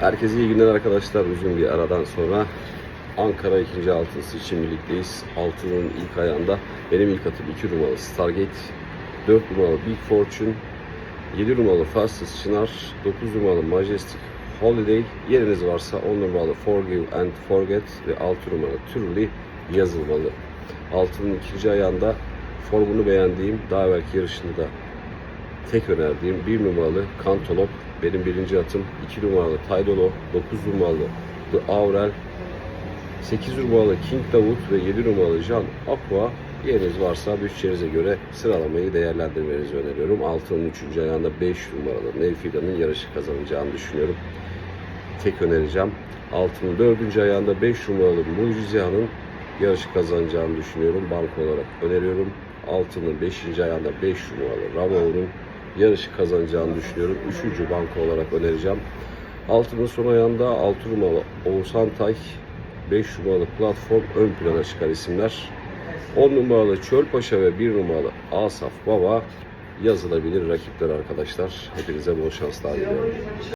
Herkese iyi günler arkadaşlar. Uzun bir aradan sonra Ankara 2. altısı için birlikteyiz. Altının ilk ayağında benim ilk atım 2 numaralı Stargate, 4 numaralı Big Fortune, 7 numaralı Fastest Çınar, 9 numaralı Majestic Holiday, yeriniz varsa 10 numaralı Forgive and Forget ve 6 numaralı Truly yazılmalı. Altının ikinci ayağında formunu beğendiğim, daha evvelki yarışında da tek önerdiğim 1 numaralı Kantolop benim birinci atım. 2 numaralı Taydolo, 9 numaralı The Aurel, 8 numaralı King Davut ve 7 numaralı Jean Aqua yeriniz varsa bütçenize göre sıralamayı değerlendirmenizi öneriyorum. Altının 3. ayağında 5 numaralı Nevfida'nın yarışı kazanacağını düşünüyorum. Tek önereceğim. Altının 4. ayağında 5 numaralı Mucizea'nın yarışı kazanacağını düşünüyorum. Banko olarak öneriyorum. Altının 5. ayağında 5 numaralı Ramo'nun yarışı kazanacağını düşünüyorum. 3. banko olarak önereceğim. Altının son ayağında 6 numaralı Oğuzhan Tay, 5 numaralı platform ön plana çıkar isimler. 10 numaralı Çölpaşa ve 1 numaralı Asaf Baba yazılabilir rakipler arkadaşlar. Hepinize bol şanslar diliyorum.